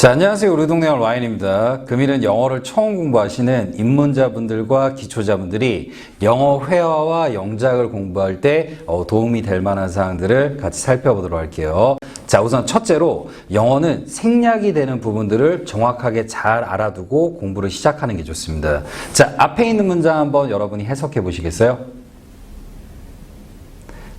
자, 안녕하세요. 우리 동네 와인입니다. 금일은 영어를 처음 공부하시는 입문자분들과 기초자분들이 영어 회화와 영작을 공부할 때 어, 도움이 될 만한 사항들을 같이 살펴보도록 할게요. 자, 우선 첫째로 영어는 생략이 되는 부분들을 정확하게 잘 알아두고 공부를 시작하는 게 좋습니다. 자, 앞에 있는 문장 한번 여러분이 해석해 보시겠어요?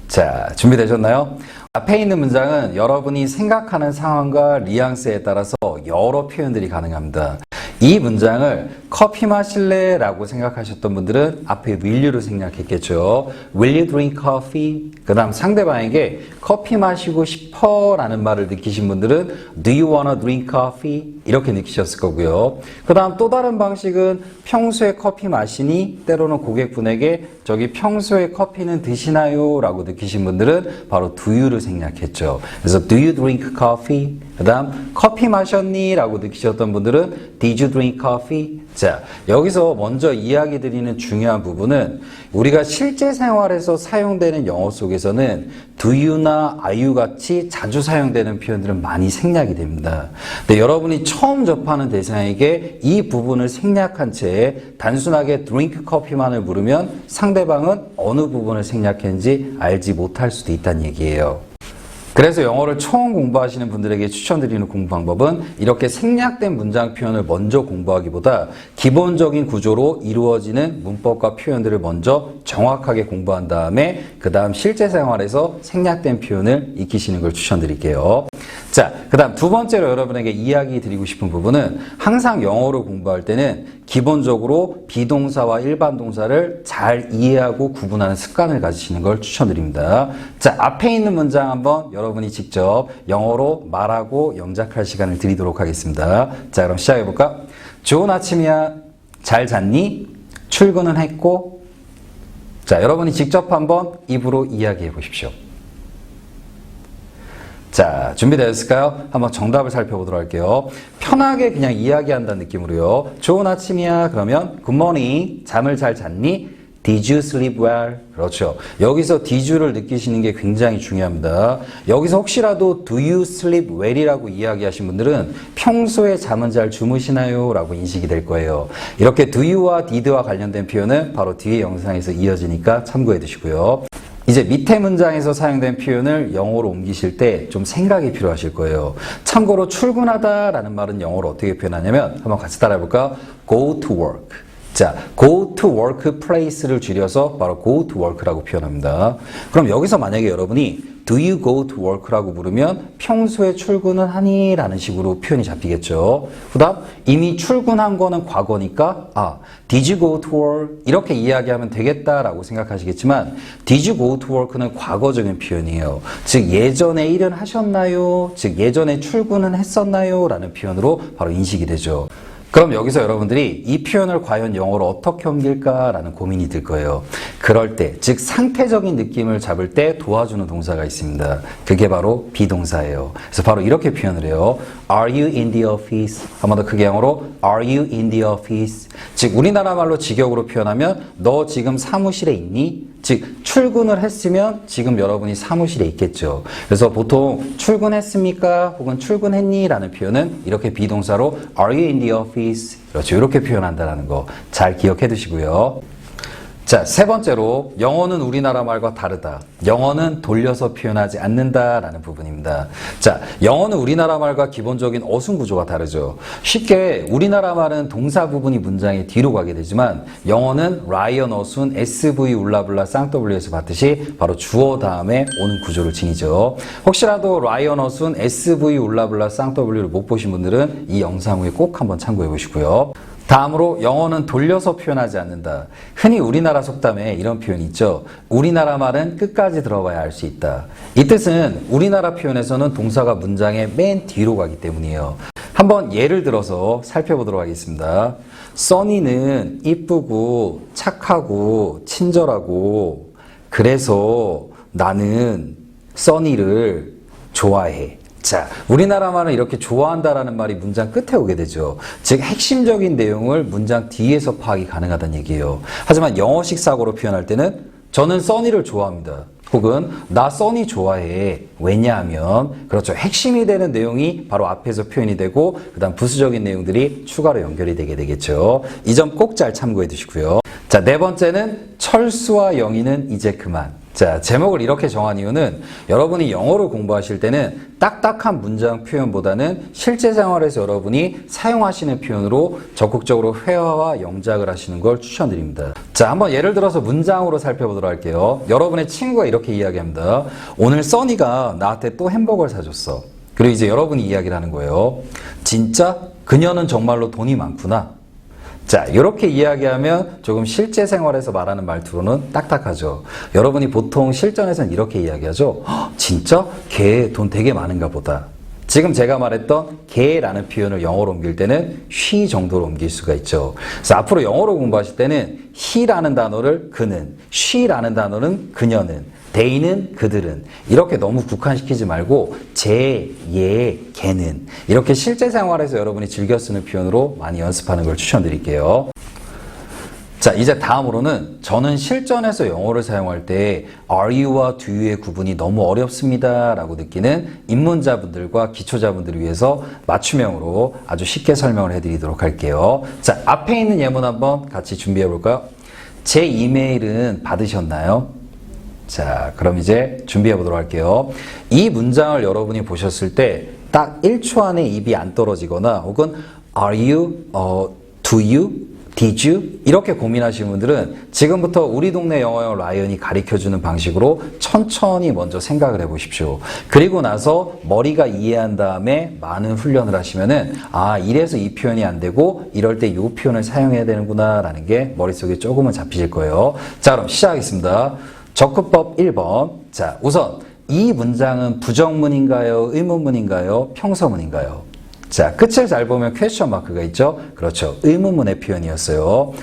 자, 준비되셨나요? 앞에 있는 문장은 여러분이 생각하는 상황과 뉘앙스에 따라서 여러 표현들이 가능합니다. 이 문장을 커피 마실래? 라고 생각하셨던 분들은 앞에 will you를 생략했겠죠. Will you drink coffee? 그 다음 상대방에게 커피 마시고 싶어? 라는 말을 느끼신 분들은 Do you wanna drink coffee? 이렇게 느끼셨을 거고요. 그 다음 또 다른 방식은 평소에 커피 마시니? 때로는 고객분에게 저기 평소에 커피는 드시나요? 라고 느끼신 분들은 바로 do you를 생략했죠. 그래서 do you drink coffee? 그 다음 커피 마셨니? 라고 느끼셨던 분들은 did you drink coffee? 자, 여기서 먼저 이야기 드리는 중요한 부분은 우리가 실제 생활에서 사용되는 영어 속에서는 do you나 are you 같이 자주 사용되는 표현들은 많이 생략이 됩니다. 근데 여러분이 처음 접하는 대상에게 이 부분을 생략한 채 단순하게 drink coffee만을 물으면 상대방은 어느 부분을 생략했는지 알지 못할 수도 있다는 얘기예요. 그래서 영어를 처음 공부하시는 분들에게 추천드리는 공부 방법은 이렇게 생략된 문장 표현을 먼저 공부하기보다 기본적인 구조로 이루어지는 문법과 표현들을 먼저 정확하게 공부한 다음에 그 다음 실제 생활에서 생략된 표현을 익히시는 걸 추천드릴게요. 자, 그 다음 두 번째로 여러분에게 이야기 드리고 싶은 부분은 항상 영어를 공부할 때는 기본적으로 비동사와 일반 동사를 잘 이해하고 구분하는 습관을 가지시는 걸 추천드립니다. 자, 앞에 있는 문장 한번 여러분이 직접 영어로 말하고 영작할 시간을 드리도록 하겠습니다. 자, 그럼 시작해 볼까? 좋은 아침이야. 잘 잤니? 출근은 했고? 자, 여러분이 직접 한번 입으로 이야기해 보십시오. 자, 준비되셨을까요? 한번 정답을 살펴보도록 할게요. 편하게 그냥 이야기한다는 느낌으로요. 좋은 아침이야. 그러면 morning. 잠을 잘 잤니? Did you sleep well? 그렇죠. 여기서 did you를 느끼시는 게 굉장히 중요합니다. 여기서 혹시라도 do you sleep well이라고 이야기하신 분들은 평소에 잠은 잘 주무시나요? 라고 인식이 될 거예요. 이렇게 do you와 did와 관련된 표현은 바로 뒤에 영상에서 이어지니까 참고해 두시고요. 이제 밑에 문장에서 사용된 표현을 영어로 옮기실 때 좀 생각이 필요하실 거예요. 참고로 출근하다 라는 말은 영어로 어떻게 표현하냐면 한번 같이 따라해 볼까요? go to work. 자, go to work place를 줄여서 바로 go to work라고 표현합니다. 그럼 여기서 만약에 여러분이 do you go to work라고 물으면 평소에 출근은 하니? 라는 식으로 표현이 잡히겠죠. 그 다음 이미 출근한 거는 과거니까 아, did you go to work? 이렇게 이야기하면 되겠다라고 생각하시겠지만 did you go to work는 과거적인 표현이에요. 즉 예전에 일은 하셨나요? 즉 예전에 출근은 했었나요? 라는 표현으로 바로 인식이 되죠. 그럼 여기서 여러분들이 이 표현을 과연 영어로 어떻게 옮길까라는 고민이 들 거예요. 그럴 때, 즉 상태적인 느낌을 잡을 때 도와주는 동사가 있습니다. 그게 바로 비동사예요. 그래서 바로 이렇게 표현을 해요. Are you in the office? 한 번 더 크게 영어로 Are you in the office? 즉 우리나라 말로 직역으로 표현하면 너 지금 사무실에 있니? 즉 출근을 했으면 지금 여러분이 사무실에 있겠죠. 그래서 보통 출근했습니까? 혹은 출근했니? 라는 표현은 이렇게 비동사로 Are you in the office? 그렇죠. 이렇게 표현한다는 거 잘 기억해 두시고요. 자, 세 번째로 영어는 우리나라 말과 다르다. 영어는 돌려서 표현하지 않는다라는 부분입니다. 자, 영어는 우리나라 말과 기본적인 어순 구조가 다르죠. 쉽게 우리나라 말은 동사 부분이 문장의 뒤로 가게 되지만 영어는 라이언 어순 SV 울라블라 쌍W에서 봤듯이 바로 주어 다음에 오는 구조를 지니죠. 혹시라도 라이언 어순 SV 울라블라 쌍W를 못 보신 분들은 이 영상 후에 꼭 한번 참고해 보시고요. 다음으로 영어는 돌려서 표현하지 않는다. 흔히 우리나라 속담에 이런 표현이 있죠. 우리나라 말은 끝까지 들어봐야 알 수 있다. 이 뜻은 우리나라 표현에서는 동사가 문장의 맨 뒤로 가기 때문이에요. 한번 예를 들어서 살펴보도록 하겠습니다. 써니는 이쁘고 착하고 친절하고 그래서 나는 써니를 좋아해. 자, 우리나라 말은 이렇게 좋아한다라는 말이 문장 끝에 오게 되죠. 즉, 핵심적인 내용을 문장 뒤에서 파악이 가능하다는 얘기예요. 하지만 영어식 사고로 표현할 때는 저는 써니를 좋아합니다. 혹은 나 써니 좋아해. 왜냐하면 그렇죠. 핵심이 되는 내용이 바로 앞에서 표현이 되고 그다음 부수적인 내용들이 추가로 연결이 되게 되겠죠. 이 점 꼭 잘 참고해 두시고요. 자, 네 번째는 철수와 영희는 이제 그만. 자, 제목을 이렇게 정한 이유는 여러분이 영어를 공부하실 때는 딱딱한 문장 표현보다는 실제 생활에서 여러분이 사용하시는 표현으로 적극적으로 회화와 영작을 하시는 걸 추천드립니다. 자, 한번 예를 들어서 문장으로 살펴보도록 할게요. 여러분의 친구가 이렇게 이야기합니다. 오늘 써니가 나한테 또 햄버거를 사줬어. 그리고 이제 여러분이 이야기를 하는 거예요. 진짜? 그녀는 정말로 돈이 많구나. 자, 이렇게 이야기하면 조금 실제 생활에서 말하는 말투로는 딱딱하죠. 여러분이 보통 실전에서는 이렇게 이야기하죠. "헉, 진짜? 걔 돈 되게 많은가 보다. 지금 제가 말했던 걔라는 표현을 영어로 옮길 때는 she 정도로 옮길 수가 있죠. 그래서 앞으로 영어로 공부하실 때는 he라는 단어를 그는, she라는 단어는 그녀는, they는 그들은 이렇게 너무 국한시키지 말고 제, 얘, 걔는 이렇게 실제 생활에서 여러분이 즐겨 쓰는 표현으로 많이 연습하는 걸 추천드릴게요. 자, 이제 다음으로는 저는 실전에서 영어를 사용할 때 are you와 do you의 구분이 너무 어렵습니다. 라고 느끼는 입문자분들과 기초자분들을 위해서 맞춤형으로 아주 쉽게 설명을 해드리도록 할게요. 자, 앞에 있는 예문 한번 같이 준비해 볼까요? 제 이메일은 받으셨나요? 자, 그럼 이제 준비해 보도록 할게요. 이 문장을 여러분이 보셨을 때 딱 1초 안에 입이 안 떨어지거나 혹은 are you, 어, do you, did you 이렇게 고민하시는 분들은 지금부터 우리 동네 영어형 라이언이 가르쳐주는 방식으로 천천히 먼저 생각을 해보십시오. 그리고 나서 머리가 이해한 다음에 많은 훈련을 하시면은 아 이래서 이 표현이 안 되고 이럴 때 이 표현을 사용해야 되는구나라는 게 머릿속에 조금은 잡히실 거예요. 자 그럼 시작하겠습니다. 접근법 1번. 자, 우선 이 문장은 부정문인가요? 의문문인가요? 평서문인가요? 자, 끝을 잘 보면 퀘스천 마크가 있죠? 그렇죠. 의문문의 표현이었어요.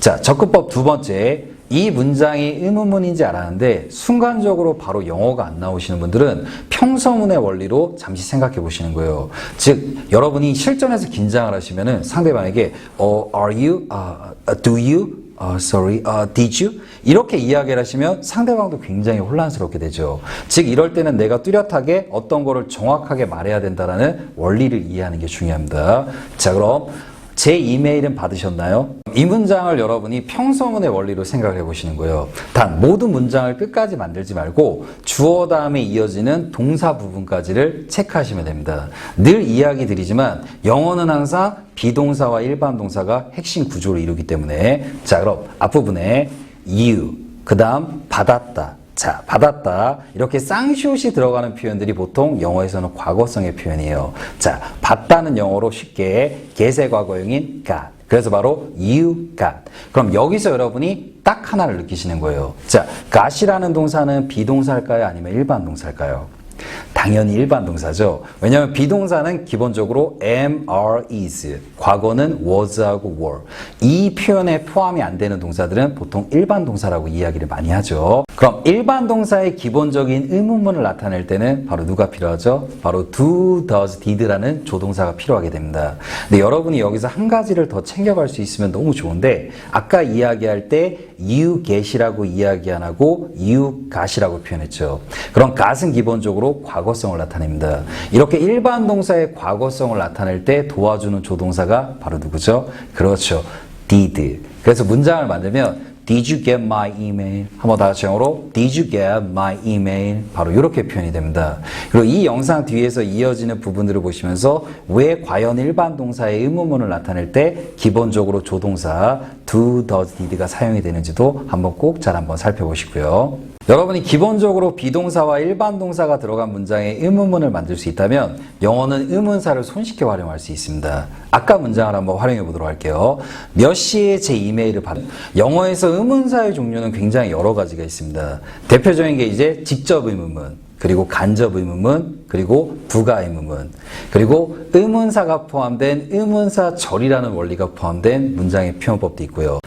자, 접근법 두 번째. 이 문장이 의문문인지 알았는데 순간적으로 바로 영어가 안 나오시는 분들은 평서문의 원리로 잠시 생각해 보시는 거예요. 즉 여러분이 실전에서 긴장을 하시면은 상대방에게 어, are you, uh, do you, 어, sorry, 어, did you? 이렇게 이야기를 하시면 상대방도 굉장히 혼란스럽게 되죠. 즉, 이럴 때는 내가 뚜렷하게 어떤 거를 정확하게 말해야 된다는 원리를 이해하는 게 중요합니다. 자, 그럼 제 이메일은 받으셨나요? 이 문장을 여러분이 평서문의 원리로 생각을 해보시는 거예요. 단, 모든 문장을 끝까지 만들지 말고 주어 다음에 이어지는 동사 부분까지를 체크하시면 됩니다. 늘 이야기 드리지만 영어는 항상 비동사와 일반 동사가 핵심 구조를 이루기 때문에 자, 그럼 앞부분에 you, 그 다음 받았다. 자, 받았다. 이렇게 쌍시옷이 들어가는 표현들이 보통 영어에서는 과거성의 표현이에요. 자, 받다는 영어로 쉽게 개세 과거형인 got. 그래서 바로 you got. 그럼 여기서 여러분이 딱 하나를 느끼시는 거예요. 자, got이라는 동사는 비동사일까요? 아니면 일반 동사일까요? 당연히 일반 동사죠. 왜냐하면 비동사는 기본적으로 am, are, is, 과거는 was하고 were. 이 표현에 포함이 안 되는 동사들은 보통 일반 동사라고 이야기를 많이 하죠. 그럼 일반 동사의 기본적인 의문문을 나타낼 때는 바로 누가 필요하죠? 바로 do, does, did라는 조동사가 필요하게 됩니다. 근데 여러분이 여기서 한 가지를 더 챙겨갈 수 있으면 너무 좋은데 아까 이야기할 때 get이라고 이야기 안 하고 got이라고 표현했죠. 그럼 got은 기본적으로 과거성을 나타냅니다. 이렇게 일반 동사의 과거성을 나타낼 때 도와주는 조동사가 바로 누구죠? 그렇죠. did. 그래서 문장을 만들면 Did you get my email? 한번 다 같이 영어로 Did you get my email? 바로 이렇게 표현이 됩니다. 그리고 이 영상 뒤에서 이어지는 부분들을 보시면서 왜 과연 일반 동사의 의문문을 나타낼 때 기본적으로 조동사 do, does, did가 사용이 되는지도 한번 꼭 잘 한번 살펴보시고요. 여러분이 기본적으로 비동사와 일반 동사가 들어간 문장에 의문문을 만들 수 있다면 영어는 의문사를 손쉽게 활용할 수 있습니다. 아까 문장을 한번 활용해 보도록 할게요. 몇 시에 제 이메일을 받은 영어에서 의문사의 종류는 굉장히 여러 가지가 있습니다. 대표적인 게 이제 직접 의문문, 그리고 간접 의문문, 그리고 부가 의문문, 그리고 의문사가 포함된 의문사 절이라는 원리가 포함된 문장의 표현법도 있고요.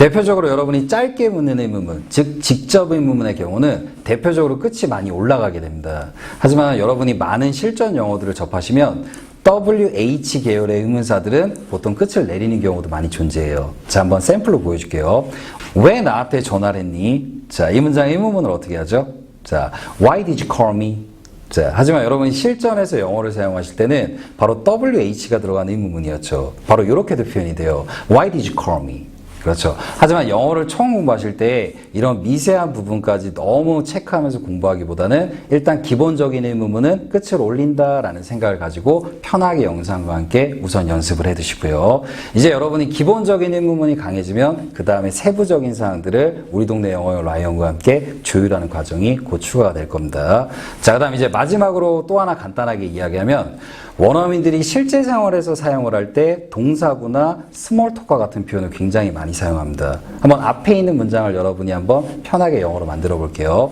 대표적으로 여러분이 짧게 묻는 의문문, 즉 직접 의문문의 경우는 대표적으로 끝이 많이 올라가게 됩니다. 하지만 여러분이 많은 실전 영어들을 접하시면 WH 계열의 의문사들은 보통 끝을 내리는 경우도 많이 존재해요. 자, 한번 샘플로 보여줄게요. 왜 나한테 전화를 했니? 자, 이 문장의 의문문을 어떻게 하죠? 자, why did you call me? 자, 하지만 여러분이 실전에서 영어를 사용하실 때는 바로 WH가 들어가는 의문문이었죠. 바로 이렇게도 표현이 돼요. Why did you call me? 그렇죠. 하지만 영어를 처음 공부하실 때 이런 미세한 부분까지 너무 체크하면서 공부하기보다는 일단 기본적인 의문문은 끝을 올린다라는 생각을 가지고 편하게 영상과 함께 우선 연습을 해 두시고요. 이제 여러분이 기본적인 의문문이 강해지면 그 다음에 세부적인 사항들을 우리 동네 영어 라이언과 함께 조율하는 과정이 곧 추가가 될 겁니다. 자, 그 다음 이제 마지막으로 또 하나 간단하게 이야기하면 원어민들이 실제 생활에서 사용을 할 때 동사구나 스몰 톡과 같은 표현을 굉장히 많이 사용합니다. 한번 앞에 있는 문장을 여러분이 한번 편하게 영어로 만들어 볼게요.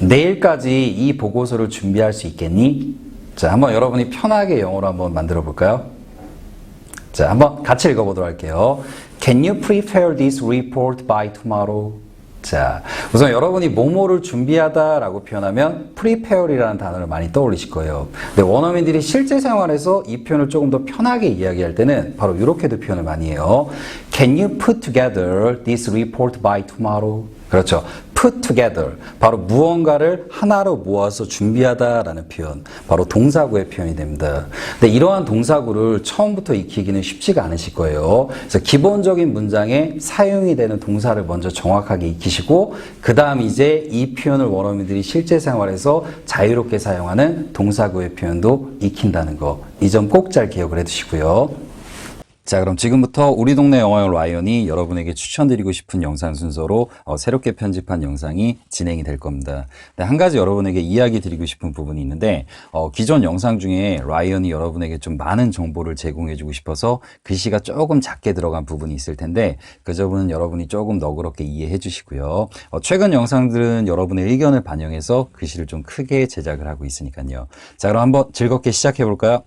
내일까지 이 보고서를 준비할 수 있겠니? 자, 한번 여러분이 편하게 영어로 한번 만들어 볼까요? 자, 한번 같이 읽어보도록 할게요. Can you prepare this report by tomorrow? 자, 우선 여러분이 뭐뭐를 준비하다라고 표현하면 prepare이라는 단어를 많이 떠올리실 거예요. 근데 원어민들이 실제 생활에서 이 표현을 조금 더 편하게 이야기할 때는 바로 이렇게도 표현을 많이 해요. Can you put together this report by tomorrow? 그렇죠. Put together. 바로 무언가를 하나로 모아서 준비하다라는 표현. 바로 동사구의 표현이 됩니다. 근데 이러한 동사구를 처음부터 익히기는 쉽지가 않으실 거예요. 그래서 기본적인 문장에 사용이 되는 동사를 먼저 정확하게 익히시고, 그 다음 이제 이 표현을 원어민들이 실제 생활에서 자유롭게 사용하는 동사구의 표현도 익힌다는 거. 이 점 꼭 잘 기억을 해 두시고요. 자, 그럼 지금부터 우리 동네 영어용 라이언이 여러분에게 추천드리고 싶은 영상 순서로 어, 새롭게 편집한 영상이 진행이 될 겁니다. 근데 한 가지 여러분에게 이야기 드리고 싶은 부분이 있는데 어, 기존 영상 중에 라이언이 여러분에게 좀 많은 정보를 제공해주고 싶어서 글씨가 조금 작게 들어간 부분이 있을 텐데 그 점은 여러분이 조금 너그럽게 이해해 주시고요. 어, 최근 영상들은 여러분의 의견을 반영해서 글씨를 좀 크게 제작을 하고 있으니까요. 자, 그럼 한번 즐겁게 시작해 볼까요?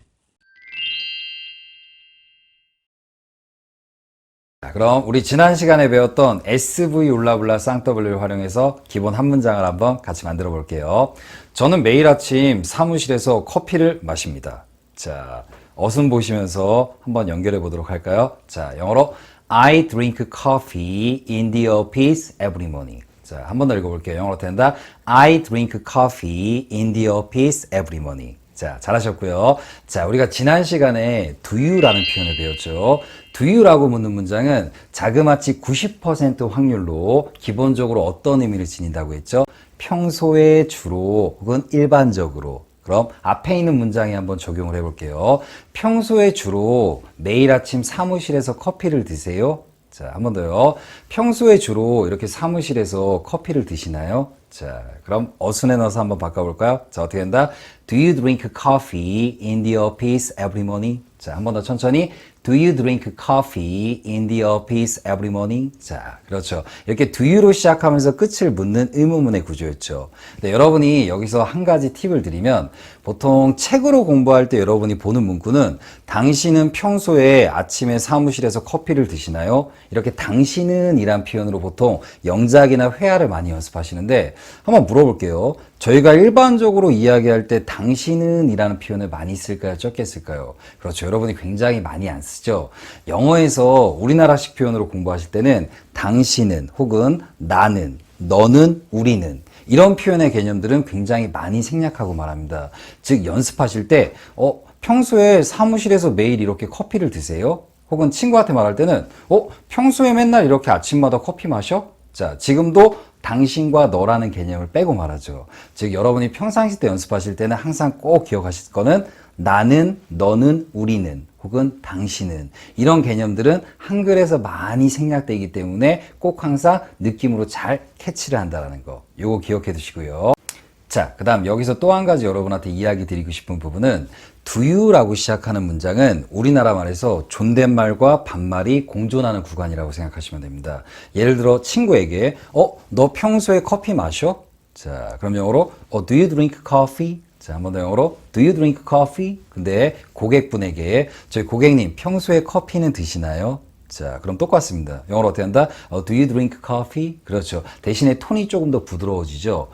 자, 그럼 우리 지난 시간에 배웠던 SV 울라블라 쌍W를 활용해서 기본 한 문장을 한번 같이 만들어 볼게요. 저는 매일 아침 사무실에서 커피를 마십니다. 자, 어순 보시면서 한번 연결해 보도록 할까요? 자, 영어로 I drink coffee in the office every morning. 자, 한 번 더 읽어볼게요. 영어로 된다. I drink coffee in the office every morning. 자, 잘하셨고요. 자, 우리가 지난 시간에 do you라는 표현을 배웠죠. do you라고 묻는 문장은 자그마치 90% 확률로 기본적으로 어떤 의미를 지닌다고 했죠? 평소에 주로 혹은 일반적으로 그럼 앞에 있는 문장에 한번 적용을 해볼게요. 평소에 주로 매일 아침 사무실에서 커피를 드세요? 자, 한 번 더요. 평소에 주로 이렇게 사무실에서 커피를 드시나요? 자, 그럼 어순에 넣어서 한번 바꿔볼까요? 자, 어떻게 된다? Do you drink coffee in the office every morning? 자, 한 번 더 천천히. Do you drink coffee in the office every morning? 자, 그렇죠. 이렇게 do you로 시작하면서 끝을 묻는 의문문의 구조였죠. 근데 여러분이 여기서 한 가지 팁을 드리면 보통 책으로 공부할 때 여러분이 보는 문구는 당신은 평소에 아침에 사무실에서 커피를 드시나요? 이렇게 당신은 이란 표현으로 보통 영작이나 회화를 많이 연습하시는데 한번 물어볼게요. 저희가 일반적으로 이야기할 때 당신은 이라는 표현을 많이 쓸까요? 적게 쓸까요? 그렇죠. 여러분이 굉장히 많이 안 쓰죠. 영어에서 우리나라식 표현으로 공부하실 때는 당신은 혹은 나는, 너는, 우리는 이런 표현의 개념들은 굉장히 많이 생략하고 말합니다. 즉, 연습하실 때, 어, 평소에 사무실에서 매일 이렇게 커피를 드세요? 혹은 친구한테 말할 때는, 어, 평소에 맨날 이렇게 아침마다 커피 마셔? 자, 지금도 당신과 너라는 개념을 빼고 말하죠. 즉, 여러분이 평상시 때 연습하실 때는 항상 꼭 기억하실 거는 나는, 너는, 우리는, 혹은 당신은. 이런 개념들은 한글에서 많이 생략되기 때문에 꼭 항상 느낌으로 잘 캐치를 한다는 거. 요거 기억해 두시고요. 자, 그 다음 여기서 또 한 가지 여러분한테 이야기 드리고 싶은 부분은 you라고 시작하는 문장은 우리나라 말에서 존댓말과 반말이 공존하는 구간이라고 생각하시면 됩니다. 예를 들어 친구에게 어, 너 평소에 커피 마셔? 자, 그럼 영어로 어, do you drink coffee? 자, 한번 더 영어로 do you drink coffee? 근데 고객분에게 저희 고객님 평소에 커피는 드시나요? 자, 그럼 똑같습니다. 영어로 어떻게 한다? 어, do you drink coffee? 그렇죠. 대신에 톤이 조금 더 부드러워지죠.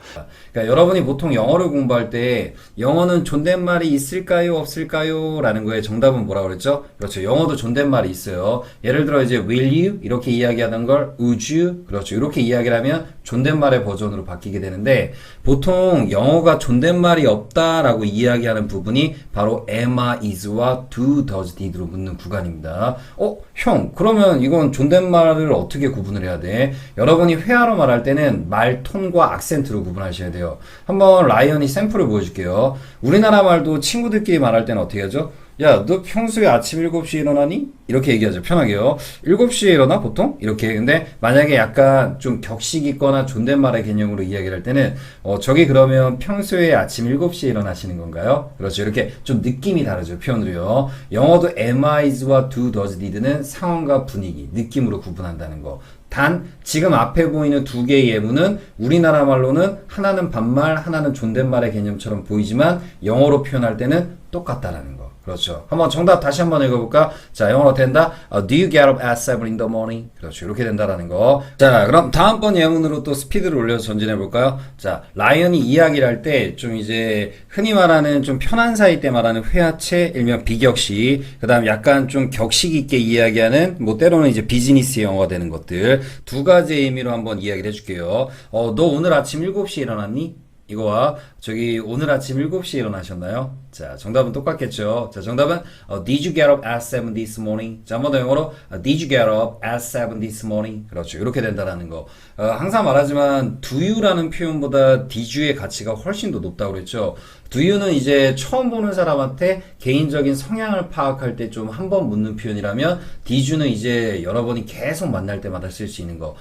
그러니까 여러분이 보통 영어를 공부할 때 영어는 존댓말이 있을까요? 없을까요? 라는 거에 정답은 뭐라고 그랬죠? 그렇죠. 영어도 존댓말이 있어요. 예를 들어 이제 will you? 이렇게 이야기하는 걸 would you? 그렇죠. 이렇게 이야기를 하면 존댓말의 버전으로 바뀌게 되는데 보통 영어가 존댓말이 없다라고 이야기하는 부분이 바로 am, is와 do, does, did로 묻는 구간입니다. 어, 형, 그러면 이건 존댓말을 어떻게 구분을 해야 돼? 여러분이 회화로 말할 때는 말 톤과 악센트로 구분하셔야 돼요. 한번 라이언이 샘플을 보여줄게요. 우리나라 말도 친구들끼리 말할 때는 어떻게 하죠? 야, 너 평소에 아침 7시에 일어나니? 이렇게 얘기하죠. 편하게요. 7시에 일어나, 보통? 이렇게. 근데 만약에 약간 좀 격식 있거나 존댓말의 개념으로 이야기를 할 때는, 어, 저기 그러면 평소에 아침 7시에 일어나시는 건가요? 그렇죠. 이렇게 좀 느낌이 다르죠. 표현으로요. 영어도 am, is와 do, does, did는 상황과 분위기, 느낌으로 구분한다는 거. 단 지금 앞에 보이는 두 개의 예문은 우리나라 말로는 하나는 반말, 하나는 존댓말의 개념처럼 보이지만 영어로 표현할 때는 똑같다라는 거. 그렇죠. 한번 정답 다시 한번 읽어볼까? 자, 영어로 된다. 어, Do you get up at 7 in the morning? 그렇죠. 이렇게 된다라는 거. 자, 그럼 다음번 예문으로 또 스피드를 올려서 전진해 볼까요? 자, 라이언이 이야기를 할 때 좀 이제 흔히 말하는 좀 편한 사이 때 말하는 회화체, 일명 비격시, 그 다음 약간 좀 격식 있게 이야기하는 뭐 때로는 이제 비즈니스 영어가 되는 것들 두 가지의 의미로 한번 이야기를 해줄게요. 어, 너 오늘 아침 7시에 일어났니? 이거와 저기 오늘 아침 7시에 일어나셨나요? 자, 정답은 똑같겠죠. 자, 정답은 어, Did you get up at 7 this morning? 자, 한 번 더 영어로 어, Did you get up at 7 this morning? 그렇죠. 이렇게 된다라는 거. 어, 항상 말하지만 do you라는 표현보다 did you의 가치가 훨씬 더 높다고 그랬죠. do you는 이제 처음 보는 사람한테 개인적인 성향을 파악할 때 좀 한 번 묻는 표현이라면 did you는 이제 여러분이 계속 만날 때마다 쓸 수 있는 거.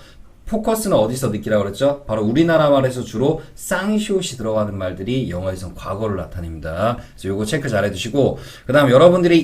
포커스는 어디서 느끼라고 그랬죠? 바로 우리나라 말에서 주로 쌍시옷이 들어가는 말들이 영어에선 과거를 나타냅니다. 그래서 요거 체크 잘 해두시고 그 다음 여러분들이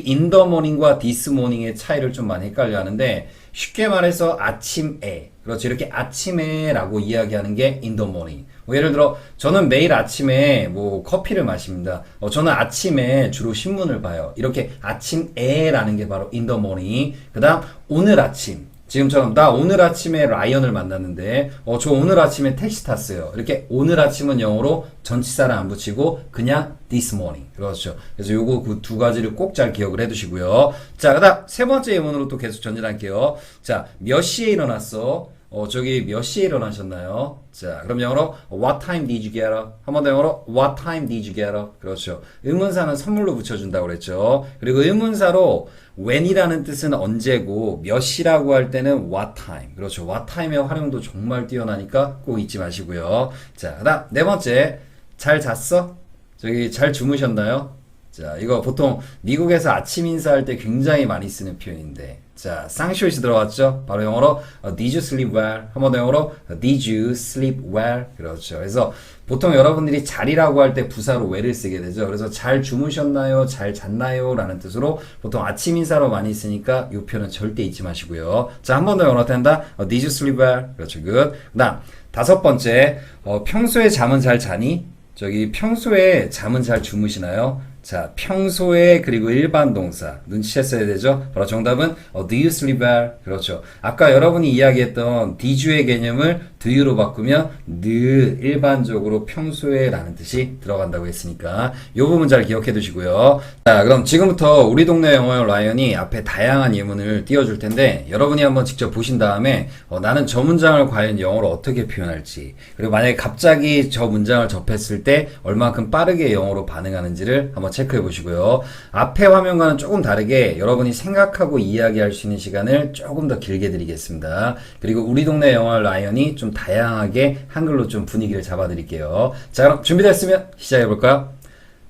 this morning의 차이를 좀 많이 헷갈려 하는데 쉽게 말해서 아침에 그렇죠 이렇게 아침에 라고 이야기하는 게 morning 뭐 예를 들어 저는 매일 아침에 뭐 커피를 마십니다. 어, 저는 아침에 주로 신문을 봐요. 이렇게 아침에라는 게 바로 morning. 그다음 오늘 아침 지금처럼 나 오늘 아침에 라이언을 만났는데 어 저 오늘 아침에 택시 탔어요. 이렇게 오늘 아침은 영어로 전치사를 안 붙이고 그냥 this morning 그렇죠. 그래서 요거 그 두 가지를 꼭 잘 기억을 해두시고요. 자 그다음 세 번째 예문으로 또 계속 전진할게요. 자 몇 시에 일어났어? 어, 저기 몇 시에 일어나셨나요? 자, 그럼 영어로 What time did you get up? 한 번 더 영어로 What time did you get up? 그렇죠. 의문사는 선물로 붙여준다고 그랬죠. 그리고 의문사로 when이라는 뜻은 언제고 몇 시라고 할 때는 what time. 그렇죠. what time의 활용도 정말 뛰어나니까 꼭 잊지 마시고요. 자, 그다음 네 번째 잘 잤어? 저기 잘 주무셨나요? 자, 이거 보통 미국에서 아침 인사할 때 굉장히 많이 쓰는 표현인데, 자, 쌍시옷이 들어왔죠? 바로 영어로 uh, Did you sleep well? 한 번 더 영어로 uh, Did you sleep well? 그렇죠. 그래서 보통 여러분들이 잘이라고 할 때 부사로 well을 쓰게 되죠. 그래서 잘 주무셨나요? 잘 잤나요? 라는 뜻으로 보통 아침 인사로 많이 쓰니까 이 표현은 절대 잊지 마시고요. 자, 한 번 더 영어로 한다. uh, Did you sleep well? 그렇죠. good. 그 다음, 다섯 번째, 어, 평소에 잠은 잘 자니? 저기 평소에 잠은 잘 주무시나요? 자, 평소에 그리고 일반 동사 눈치챘어야 되죠? 바로 정답은 어, do you sleep well? 그렇죠. 아까 여러분이 이야기했던 did의 개념을 do you로 바꾸면 늘 일반적으로 평소에라는 뜻이 들어간다고 했으니까 이 부분 잘 기억해 두시고요. 자, 그럼 지금부터 우리 동네 영어의 라이언이 앞에 다양한 예문을 띄워줄 텐데 여러분이 한번 직접 보신 다음에 어, 나는 저 문장을 과연 영어로 어떻게 표현할지 그리고 만약에 갑자기 저 문장을 접했을 때 얼만큼 빠르게 영어로 반응하는지를 한번 체크해 보시고요. 앞에 화면과는 조금 다르게 여러분이 생각하고 이야기할 수 있는 시간을 조금 더 길게 드리겠습니다. 그리고 우리 동네 영어 라이언이 좀 다양하게 한글로 좀 분위기를 잡아 드릴게요. 자, 그럼 준비됐으면 시작해 볼까요?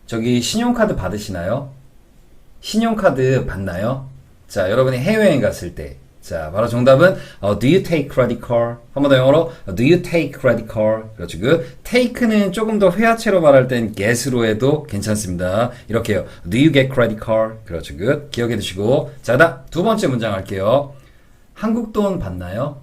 저기 신용카드 받으시나요? 신용카드 받나요? 자, 여러분이 해외여행 갔을 때. 자, 바로 정답은 어, Do you take credit card? 한 번 더 영어로 어, Do you take credit card? 그렇죠. 그 take는 조금 더 회화체로 말할 땐 get으로 해도 괜찮습니다. 이렇게요. Do you get credit card? 그렇죠. 그 기억해 두시고. 자, 그다음 두 번째 문장 할게요. 한국 돈 받나요?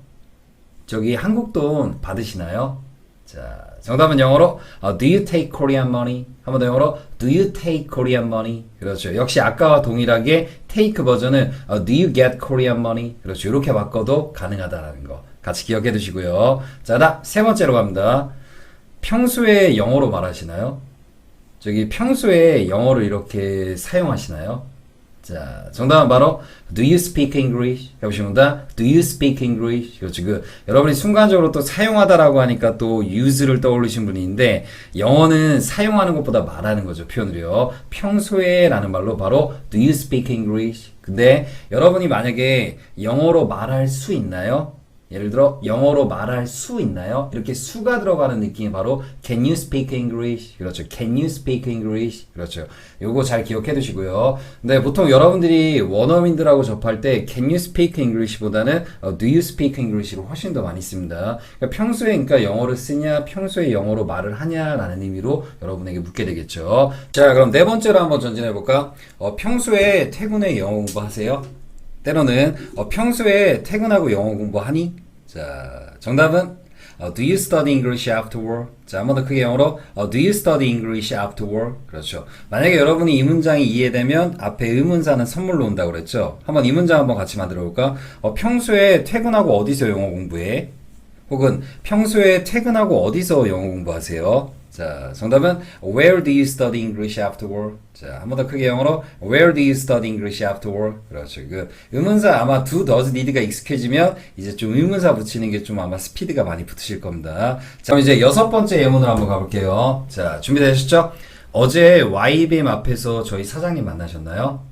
저기 한국 돈 받으시나요? 자, 정답은 영어로 어, Do you take Korean money? 한 번 더 영어로 Do you take Korean money? 그렇죠. 역시 아까와 동일하게 take 버전은 어, do you get Korean money? 그렇죠. 이렇게 바꿔도 가능하다라는 거 같이 기억해 두시고요. 자, 다음 세 번째로 갑니다. 평소에 영어로 말하시나요? 저기 평소에 영어를 이렇게 사용하시나요? 자, 정답은 바로 Do you speak English? 해보시면 다 Do you speak English? 그렇죠. 그 여러분이 순간적으로 또 사용하다라고 하니까 또 use를 떠올리신 있는데 영어는 사용하는 것보다 말하는 거죠. 표현을요. 평소에라는 말로 바로 Do you speak English? 근데 여러분이 만약에 영어로 말할 수 있나요? 예를 들어 영어로 말할 수 있나요? 이렇게 수가 들어가는 느낌이 바로 Can you speak English? 그렇죠. Can you speak English? 그렇죠. 요거 잘 기억해 두시고요. 근데 보통 여러분들이 원어민들하고 접할 때 Can you speak English보다는 어, Do you speak English로 훨씬 더 많이 씁니다. 그러니까 평소에 그러니까 영어를 쓰냐, 평소에 영어로 말을 하냐라는 의미로 여러분에게 묻게 되겠죠. 자, 그럼 네 번째로 한번 전진해 볼까? 어, 평소에 퇴근에 영어 공부하세요? 때로는 어, 평소에 퇴근하고 영어 공부하니? 자, 정답은 어, Do you study English after work? 자, 한 번 더 크게 영어로 어, Do you study English after work? 그렇죠. 만약에 여러분이 이 문장이 이해되면 앞에 의문사는 선물로 온다고 그랬죠. 한번 이 문장 한번 같이 만들어 볼까? 어, 평소에 퇴근하고 어디서 영어 공부해? 혹은 평소에 퇴근하고 어디서 영어 공부하세요? 자, 정답은 Where do you study English after work? 자, 한 번 더 크게 영어로 Where do you study English after work? 그렇죠. 그 의문사 아마 do, does, need가 익숙해지면 이제 좀 의문사 붙이는 게 좀 아마 스피드가 많이 붙으실 겁니다. 자, 그럼 이제 여섯 번째 예문으로 한번 가볼게요. 자, 준비되셨죠? 어제 YBM 앞에서 저희 사장님 만나셨나요?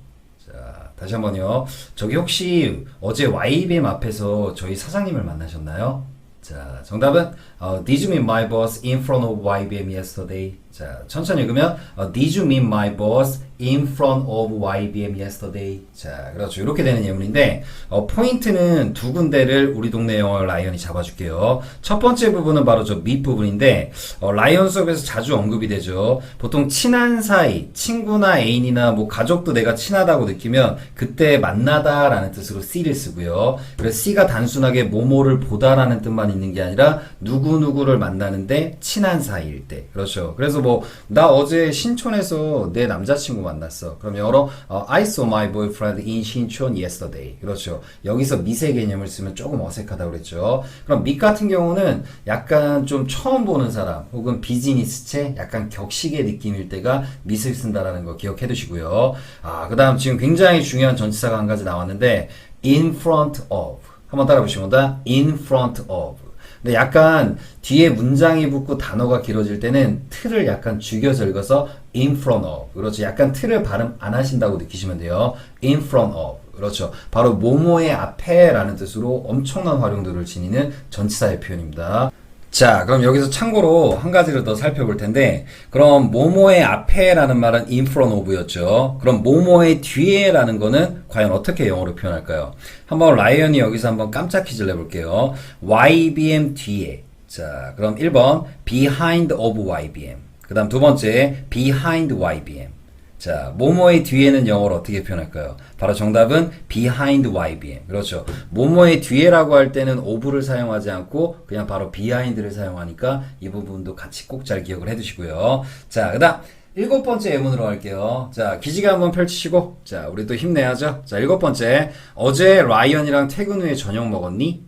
자, 다시 한번요. 저기 혹시 어제 YBM 앞에서 저희 사장님을 만나셨나요? 자, 정답은 어, Did you meet my boss in front of YBM yesterday? 자, 천천히 읽으면 어, Did you meet my boss in front of YBM yesterday? 자, 그렇죠. 이렇게 되는 예문인데 어, 포인트는 두 군데를 우리 동네 영어 라이언이 잡아줄게요. 첫 번째 부분은 바로 저밑 부분인데 어, 라이언 수업에서 자주 언급이 되죠. 보통 친한 사이, 친구나 애인이나 뭐 가족도 내가 친하다고 느끼면 그때 만나다라는 뜻으로 C를 쓰고요. 그래서 C가 단순하게 뭐뭐를 보다라는 뜻만 있는 게 아니라 누구 누구를 만나는데 친한 사이일 때. 그렇죠. 그래서 뭐 나 어제 신촌에서 내 남자친구 만났어. 그럼 영어로 어, I saw my boyfriend in 신촌 yesterday. 그렇죠. 여기서 미세 개념을 쓰면 조금 어색하다고 그랬죠. 그럼 밑 같은 경우는 약간 좀 처음 보는 사람 혹은 비즈니스체 약간 격식의 느낌일 때가 밑을 쓴다라는 거 기억해 두시고요. 아, 그다음 지금 굉장히 중요한 전치사가 한 가지 나왔는데 in front of 한번 따라 보시면 다 in front of 근데 약간 뒤에 문장이 붙고 단어가 길어질 때는 틀을 약간 죽여서 읽어서 in front of. 그렇죠. 약간 틀을 발음 안 하신다고 느끼시면 돼요. in front of. 그렇죠. 바로 뭐뭐의 앞에라는 뜻으로 엄청난 활용도를 지니는 전치사의 표현입니다 자, 그럼 여기서 참고로 한 가지를 더 살펴볼 텐데, 그럼 모모의 앞에라는 말은 in front of였죠. 그럼 모모의 뒤에라는 거는 과연 어떻게 영어로 표현할까요? 한번 라이언이 여기서 한번 깜짝 퀴즈를 내볼게요. YBM 뒤에. 자, 그럼 1번 behind of YBM. 그 다음 두 번째 behind YBM. 자, 모모의 뒤에는 영어로 어떻게 표현할까요? 바로 정답은 behind YBM. 그렇죠. 모모의 뒤에라고 할 때는 of를 사용하지 않고 그냥 바로 behind를 사용하니까 이 부분도 같이 꼭 잘 기억을 해 두시고요. 자, 그 다음. 일곱 번째 예문으로 갈게요. 자, 기지개 한번 펼치시고, 자, 우리 또 힘내야죠. 자, 일곱 번째. 어제 라이언이랑 퇴근 후에 저녁 먹었니?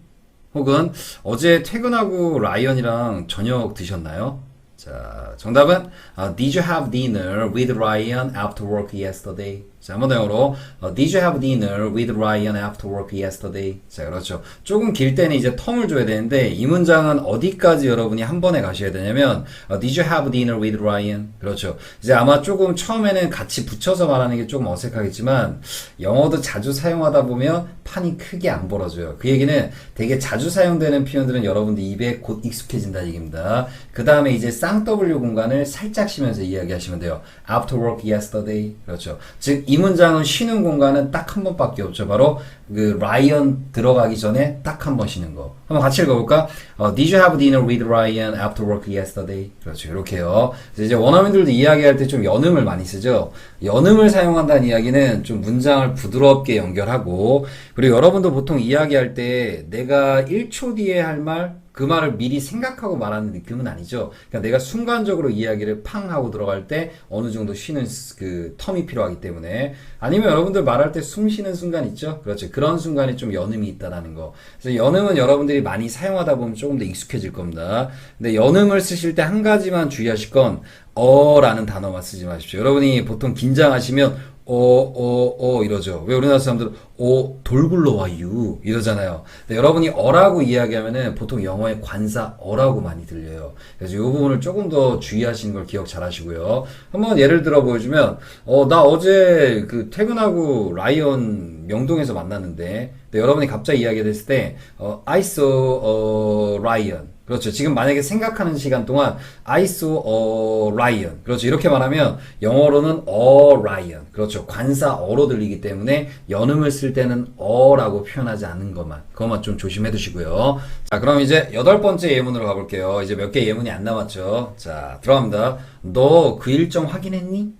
혹은 어제 퇴근하고 라이언이랑 저녁 드셨나요? 자, 정답은 어, Did you have dinner with Ryan after work yesterday? 자, 한번 더 영어로 어, Did you have dinner with Ryan after work yesterday? 자, 그렇죠. 조금 길 때는 이제 텀을 줘야 되는데 이 문장은 어디까지 여러분이 한 번에 가셔야 되냐면 어, Did you have dinner with Ryan? 그렇죠. 이제 아마 조금 처음에는 같이 붙여서 말하는 게 조금 어색하겠지만 영어도 자주 사용하다 보면 판이 크게 안 벌어져요. 그 얘기는 되게 자주 사용되는 표현들은 여러분들 입에 곧 익숙해진다는 얘기입니다. 그 다음에 이제 쌍W 공간을 살짝 쉬면서 이야기하시면 돼요. After work yesterday. 그렇죠. 즉, 이 문장은 쉬는 공간은 딱 한 번밖에 없죠. 바로 그 라이언 들어가기 전에 딱 한 번 쉬는 거. 한번 같이 읽어볼까? 어, Did you have dinner with Ryan after work yesterday? 그렇죠. 이렇게요. 이제 원어민들도 이야기할 때 좀 연음을 많이 쓰죠. 연음을 사용한다는 이야기는 좀 문장을 부드럽게 연결하고 그리고 여러분도 보통 이야기할 때 내가 1초 뒤에 할 말 그 말을 미리 생각하고 말하는 느낌은 아니죠. 그러니까 내가 순간적으로 이야기를 팡 하고 들어갈 때 어느 정도 쉬는 스- 그 텀이 필요하기 때문에 아니면 여러분들 말할 때 숨 쉬는 순간 있죠. 그렇죠. 그런 순간에 좀 연음이 있다라는 거. 그래서 연음은 여러분들이 많이 사용하다 보면 조금 더 익숙해질 겁니다. 근데 연음을 쓰실 때 한 가지만 주의하실 건 어라는 단어만 쓰지 마십시오. 여러분이 보통 긴장하시면 어, 어, 어, 이러죠. 왜 우리나라 사람들은, 어, 돌 굴러 와유. 이러잖아요. 근데 여러분이 어라고 이야기하면은 보통 영어의 관사 어라고 많이 들려요. 그래서 이 부분을 조금 더 주의하시는 걸 기억 잘 하시고요. 한번 예를 들어 보여주면, 어, 나 어제 그 퇴근하고 라이언 명동에서 만났는데, 여러분이 갑자기 이야기를 했을 때, 어, I saw a lion. 그렇죠. 지금 만약에 생각하는 시간 동안 I saw a lion. 그렇죠. 이렇게 말하면 영어로는 a lion. 그렇죠. 관사 어로 들리기 때문에 연음을 쓸 때는 어라고 표현하지 않는 것만. 그것만 좀 조심해 두시고요. 자, 그럼 이제 여덟 번째 예문으로 가볼게요. 이제 몇 개 예문이 안 남았죠. 자, 들어갑니다. 너 그 일정 확인했니?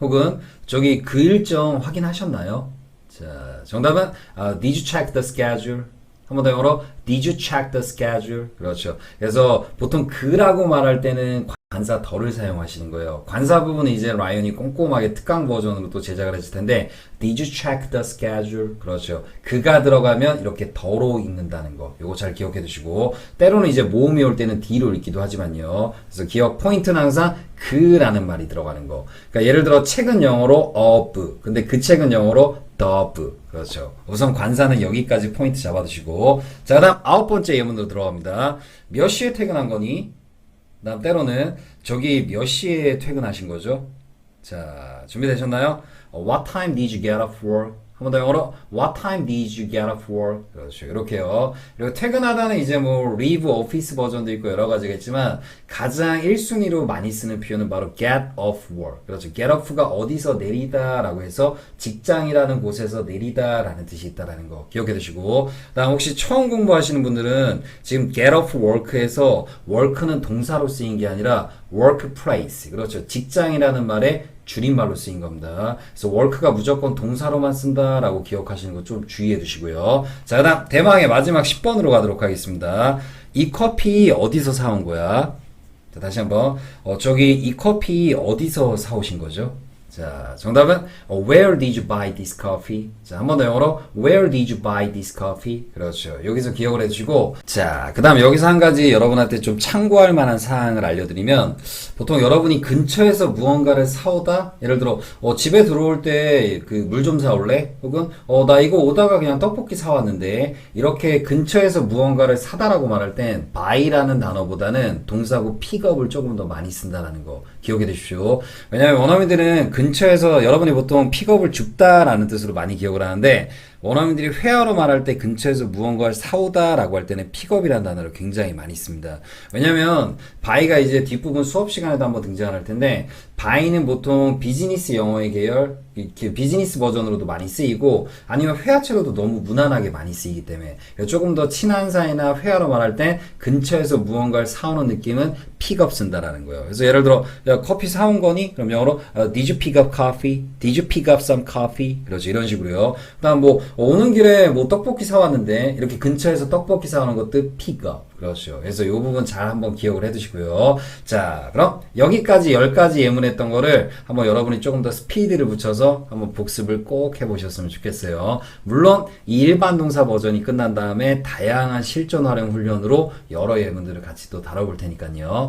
혹은 저기 그 일정 확인하셨나요? 자, 정답은 아, Did you check the schedule? 한 번 더 영어로 Did you check the schedule? 그렇죠. 그래서 보통 그라고 말할 때는 관사 덜을 사용하시는 거예요. 관사 부분은 이제 라이언이 꼼꼼하게 특강 버전으로 또 제작을 했을 텐데 Did you check the schedule? 그렇죠. 그가 들어가면 이렇게 더로 읽는다는 거. 요거 잘 기억해 두시고 때로는 이제 모음이 올 때는 D로 읽기도 하지만요. 그래서 기억 포인트는 항상 그라는 말이 들어가는 거. 그러니까 예를 들어 책은 영어로 of. 근데 그 책은 영어로 the. 그렇죠. 우선 관사는 여기까지 포인트 잡아두시고 자, 그다음 아홉 번째 예문으로 들어갑니다. 몇 시에 퇴근한 거니? 다음 때로는 저기 몇 시에 퇴근하신 거죠? 자, 준비되셨나요? 어, What time did you get off work? 한번 더 영어로 What time did you get off work? 그렇죠. 이렇게요. 그리고 퇴근하다는 이제 뭐 leave office 버전도 있고 여러 가지가 있지만 가장 1순위로 많이 쓰는 표현은 바로 get off work. 그렇죠. get off가 어디서 내리다라고 해서 직장이라는 곳에서 내리다라는 뜻이 있다라는 거 기억해 두시고 다음 혹시 처음 공부하시는 분들은 지금 get off work에서 work는 동사로 쓰인 게 아니라 workplace. 그렇죠. 직장이라는 말에 줄임말로 쓰인 겁니다. 그래서 work가 무조건 동사로만 쓴다라고 기억하시는 거 좀 주의해 두시고요. 자, 그 다음 대망의 마지막 10번으로 가도록 하겠습니다. 이 커피 어디서 사온 거야? 자, 다시 한번. 어, 저기 이 커피 어디서 사오신 거죠? 자, 정답은 어, Where did you buy this coffee? 자, 한 번 더 영어로 Where did you buy this coffee? 그렇죠. 여기서 기억을 해주시고 자, 그 다음 여기서 한 가지 여러분한테 좀 참고할 만한 사항을 알려드리면 보통 여러분이 근처에서 무언가를 사오다 예를 들어 어, 집에 들어올 때 그 물 좀 사올래? 혹은 어, 나 이거 오다가 그냥 떡볶이 사왔는데 이렇게 근처에서 무언가를 사다라고 말할 땐 buy라는 단어보다는 동사고 pickup을 조금 더 많이 쓴다라는 거 기억해 두십시오. 왜냐하면 원어민들은 근처에서 여러분이 보통 픽업을 줍다라는 뜻으로 많이 기억을 하는데 원어민들이 회화로 말할 때 근처에서 무언가를 사오다라고 할 때는 픽업이라는 단어를 굉장히 많이 씁니다. 왜냐면 바이가 이제 뒷부분 수업 시간에도 한번 등장할 텐데 바이는 보통 비즈니스 영어의 계열 이렇게 비즈니스 버전으로도 많이 쓰이고 아니면 회화체로도 너무 무난하게 많이 쓰이기 때문에 조금 더 친한 사이나 회화로 말할 때 근처에서 무언가를 사오는 느낌은 픽업 쓴다라는 거예요. 그래서 예를 들어 야, 커피 사온 거니? 그럼 영어로 어, Did you pick up coffee? Did you pick up some coffee? 그렇죠 이런 식으로요. 그다음 뭐 어, 오는 길에 뭐 떡볶이 사왔는데 이렇게 근처에서 떡볶이 사오는 것도 up 그렇죠. 그래서 이 부분 잘 한번 기억을 해두시고요. 자 그럼 여기까지 10가지 예문했던 거를 한번 여러분이 조금 더 스피드를 붙여서 한번 복습을 꼭 해보셨으면 좋겠어요. 물론 이 일반 동사 버전이 끝난 다음에 다양한 실전 활용 훈련으로 여러 예문들을 같이 또 다뤄볼 테니까요.